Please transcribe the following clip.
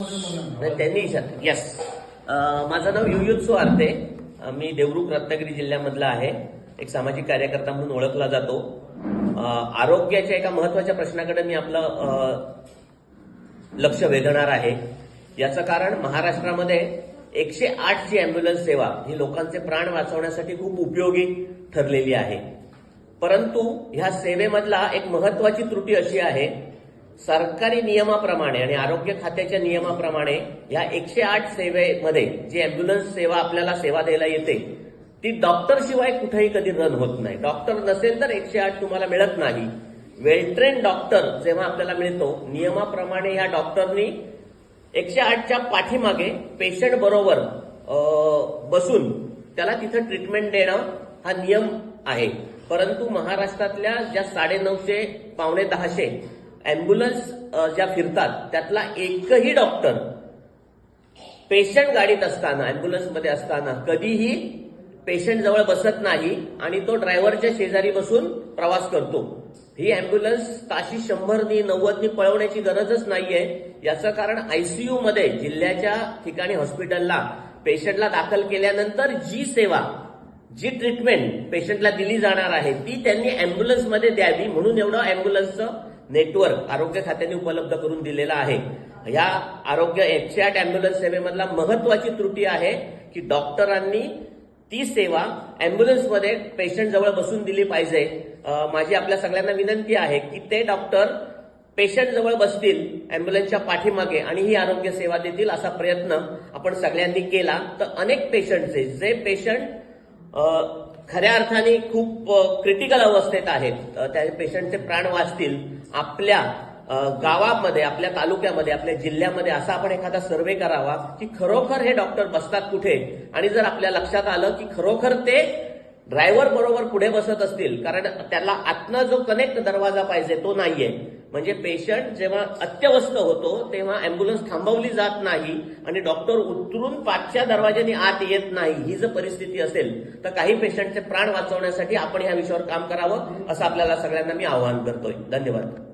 त्यांनी त्यांनी यस माझं नाव युयुत्सू आरते. मी देवरुख रत्नागिरी जिल्ह्यामधला आहे. एक सामाजिक कार्यकर्ता म्हणून ओळखला जातो. आरोग्याच्या एका महत्त्वाच्या प्रश्नाकडे मी आपलं लक्ष वेधणार आहे. याचं कारण महाराष्ट्रामध्ये एकशे आठची अँब्युलन्स सेवा ही लोकांचे प्राण वाचवण्यासाठी खूप उपयोगी ठरलेली आहे. परंतु ह्या सेवेमधला एक महत्वाची त्रुटी अशी आहे सरकारी नियमाप्रमाणे आणि आरोग्य खात्याच्या नियमाप्रमाणे ह्या एकशे आठ सेवेमध्ये जी अँब्युलन्स सेवा आपल्याला सेवा द्यायला येते ती डॉक्टर शिवाय कुठेही कधी रन होत नाही. डॉक्टर नसेल तर एकशे आठ तुम्हाला मिळत नाही. वेल ट्रेन डॉक्टर जेव्हा आपल्याला मिळतो नियमाप्रमाणे ह्या डॉक्टरनी एकशे आठच्या पाठीमागे पेशंट बरोबर बसून त्याला तिथं ट्रीटमेंट देणं हा नियम आहे. परंतु महाराष्ट्रातल्या ज्या साडे नऊशे पावणे दहाशे ॲम्ब्युलन्स ज्या फिरतात त्यातला एकही डॉक्टर पेशंट गाडीत असताना ॲम्ब्युलन्समध्ये असताना कधीही पेशंट जवळ बसत नाही आणि तो ड्रायव्हरच्या शेजारी बसून प्रवास करतो. ही अँब्युलन्स ताशी शंभरनी नव्वदनी पळवण्याची गरजच नाहीये. याचं कारण आयसीयू मध्ये जिल्ह्याच्या ठिकाणी हॉस्पिटलला पेशंटला दाखल केल्यानंतर जी सेवा जी ट्रीटमेंट पेशंटला दिली जाणार आहे ती त्यांनी अँब्युलन्समध्ये द्यावी म्हणून एवढं अँब्युलन्सचं नेटवर्क आरोग्य खात्याने उपलब्ध करून दिलेलं आहे. या आरोग्य एकशे आठ अँब्युलन्स सेवेमधला महत्वाची त्रुटी आहे की डॉक्टरांनी ती सेवा अँब्युलन्समध्ये पेशंट जवळ बसून दिली पाहिजे. माझी आपल्या सगळ्यांना विनंती आहे की ते डॉक्टर पेशंट जवळ बसतील अँब्युलन्सच्या पाठीमागे आणि ही आरोग्य सेवा देतील असा प्रयत्न आपण सगळ्यांनी केला. तर अनेक पेशंटचे जे पेशंट खऱ्या अर्थाने खूप क्रिटिकल अवस्थेत आहेत. त्या पेशंटचे प्राण वाचतील. आपल्या गावामध्ये आपल्या तालुक्यामध्ये आपल्या जिल्ह्यामध्ये असा आपण एखादा सर्वे करावा की खरोखर हे डॉक्टर बसतात कुठे? आणि जर आपल्या लक्षात आलं की खरोखर ते ड्रायव्हर बरोबर पुढे बसत असतील कारण त्याला आतनं जो कनेक्ट दरवाजा पाहिजे तो नाहीये. म्हणजे पेशंट जेव्हा अत्यवस्थ होतो तेव्हा अँब्युलन्स थांबवली जात नाही आणि डॉक्टर उतरून पाचच्या दरवाज्याने आत येत नाही ही जर परिस्थिती असेल तर काही पेशंटचे प्राण वाचवण्यासाठी आपण ह्या विषयावर काम करावं असं आपल्याला सगळ्यांना मी आवाहन करतोय. धन्यवाद.